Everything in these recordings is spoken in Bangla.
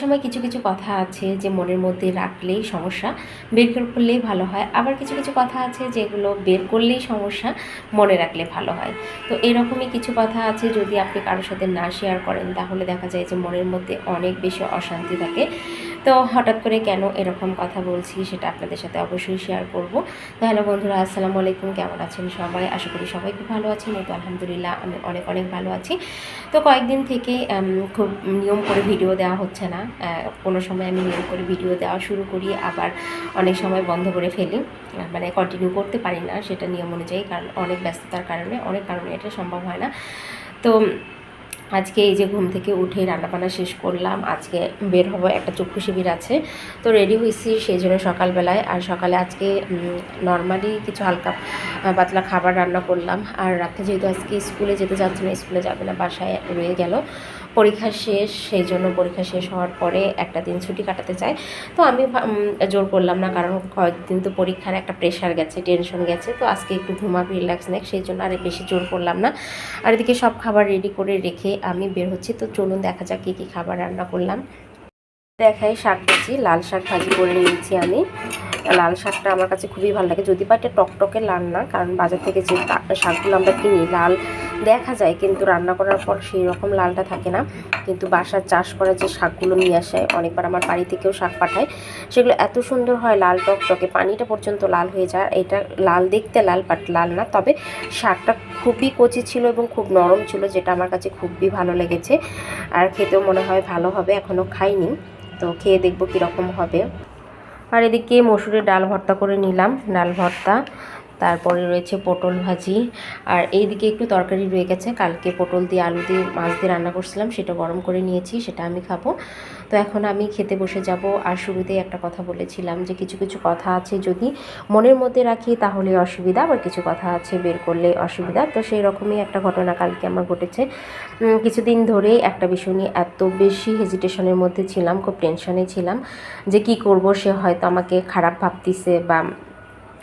সময় কিছু কিছু কথা আছে যে মনের মধ্যে রাখলেই সমস্যা, বের করলেই ভালো হয়। আবার কিছু কিছু কথা আছে যেগুলো বের করলেই সমস্যা, মনে রাখলে ভালো হয়। তো এরকমই কিছু কথা আছে যদি আপনি কারোর সাথে না শেয়ার করেন, তাহলে দেখা যায় যে মনের মধ্যে অনেক বেশি অশান্তি থাকে। তো হঠাৎ করে কেন এরকম কথা বলছি সেটা আপনাদের সাথে অবশ্যই শেয়ার করব। তো হ্যালো বন্ধুরা, আসসালামু আলাইকুম, কেমন আছেন সবাই? আশা করি সবাই খুব ভালো আছেন। এই তো আলহামদুলিল্লাহ, আমি অনেক অনেক ভালো আছি। তো কয়েকদিন থেকে খুব নিয়ম করে ভিডিও দেওয়া হচ্ছে না। কোনো সময় আমি নিয়ম করে ভিডিও দেওয়া শুরু করি, আবার অনেক সময় বন্ধ করে ফেলি। মানে কন্টিনিউ করতে পারি না সেটা নিয়ম অনুযায়ী, কারণ অনেক ব্যস্ততার কারণে, অনেক কারণে এটা সম্ভব হয় না। তো আজকে এই যে ঘুম থেকে উঠে রান্নাবান্না শেষ করলাম, আজকে বের হব, একটা চক্ষু শিবির আছে। তো রেডি হয়েছি সেই জন্য সকালবেলায়, আর সকালে আজকে নর্মালি কিছু হালকা পাতলা খাবার রান্না করলাম। আর রাতে যেহেতু আজকে স্কুলে যেতে যাচ্ছে না, স্কুলে যাবে না, বাসায় রয়ে গেল। পরীক্ষা শেষ, সেই জন্য পরীক্ষা শেষ হওয়ার পরে একটা দিন ছুটি কাটাতে চাই। তো আমি জোর করলাম না, কারণ কয়েকদিন তো পরীক্ষার একটা প্রেশার গেছে টেনশন গেছে। তো আজকে একটু ঘুমাবি রিল্যাক্স নেক, সেই জন্য আর বেশি জোর করলাম না। আর এদিকে সব খাবার রেডি করে রেখে আমি বের হচ্ছি, তো চলুন দেখা যাক কী কী খাবার রান্না করলাম। দেখাই শাক ভাজি, লাল শাক ভাজি করে নিয়েছি আমি। লাল শাকটা আমার কাছে খুবই ভালো লাগে, যদি বা এটা টকটকে লাল না কারণ বাজার থেকে যে শাকগুলো আমরা কিনি, লাল দেখা যায়, কিন্তু রান্না করার পর সেই রকম লালটা থাকে না। কিন্তু বাসার চাষ করা যে শাকগুলো নিয়ে আসে, অনেকবার আমার বাড়ি থেকেও শাক পাঠায়। সেগুলো এত সুন্দর হয়, লাল টকটকে। পানিটা পর্যন্ত লাল হয়ে যায়। এটা লাল দেখতে লাল বাট লাল না। তবে শাকটা খুবই কচি ছিল এবং খুব নরম ছিল, যেটা আমার কাছে খুবই ভালো লেগেছে। আর খেতেও মনে হয় ভালো হবে, এখনও খাইনি। তো খেয়ে দেখব কীরকম হবে। আর এদিকে মসুরের ডাল ভর্তা করে নিলাম, ডাল ভর্তা। তারপরে রয়েছে পটল ভাজি। আর এইদিকে একটু তরকারি রয়ে গেছে। কালকে পটল দিয়ে আলু দিয়ে মাছ দিয়ে রান্না করছিলাম, সেটা গরম করে নিয়েছি, সেটা আমি খাব। তো এখন আমি খেতে বসে যাব। আর শুরুতেই একটা কথা বলেছিলাম যে কিছু কিছু কথা আছে যদি মনের মধ্যে রাখি তাহলে অসুবিধা, আবার কিছু কথা আছে বের করলে অসুবিধা। তো সেই রকমই একটা ঘটনা কালকে আমার ঘটেছে। কিছুদিন ধরেই একটা বিষয় নিয়ে এত বেশি হেজিটেশনের মধ্যে ছিলাম, খুব টেনশনে ছিলাম যে কি করব, সে হয়তো আমাকে খারাপ ভাবতিছে বা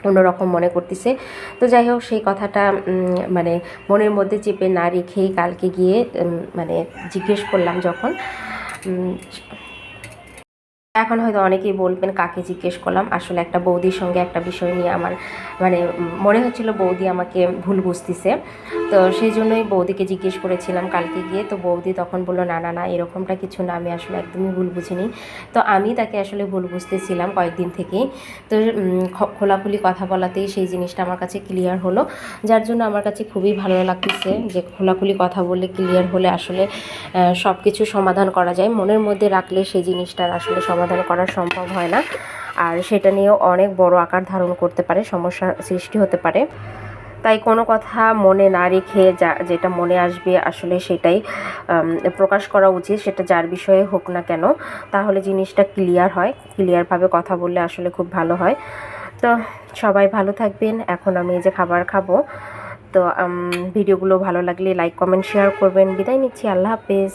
অন্যরকম মনে করতেছে। তো যাই হোক, সেই কথাটা মানে মনের মধ্যে চেপে না রেখেই কালকে গিয়ে মানে জিজ্ঞেস করলাম যখন। এখন হয়তো অনেকেই বলবেন, কাকে জিজ্ঞেস করলাম? আসলে একটা বৌদির সঙ্গে একটা বিষয় নিয়ে আমার মানে মনে হচ্ছিল বৌদি আমাকে ভুল বুঝতেছে। তো সেই জন্যই বৌদিকে জিজ্ঞেস করেছিলাম কালকে গিয়ে। তো বৌদি তখন বলল, না না না, এরকমটা কিছু না, আমি আসলে একদমই ভুল বুঝিনি। তো আমি তাকে আসলে ভুল বুঝতেছিলাম কয়েকদিন থেকেই। তো খোলাখুলি কথা বলাতেই সেই জিনিসটা আমার কাছে ক্লিয়ার হলো। যার জন্য আমার কাছে খুবই ভালো লাগতেছে যে খোলাখুলি কথা বলে ক্লিয়ার হলে আসলে সব কিছু সমাধান করা যায়। মনের মধ্যে রাখলে সেই জিনিসটার আসলে সমাধান করা সম্ভব হয় না। আর সেটা নিয়েও অনেক বড় আকার ধারণ করতে পারে, সমস্যার সৃষ্টি হতে পারে। তাই কোনো কথা মনে না রেখে যা, যেটা মনে আসবে আসলে সেটাই প্রকাশ করা উচিত, সেটা যার বিষয়ে হোক না কেন, তাহলে জিনিসটা ক্লিয়ার হয়। ক্লিয়ারভাবে কথা বললে আসলে খুব ভালো হয়। তো সবাই ভালো থাকবেন। এখন আমি এই যে খাবার খাব। তো ভিডিওগুলো ভালো লাগলে লাইক কমেন্ট শেয়ার করবেন। বিদায় নিচ্ছি। আল্লাহ হাফেজ।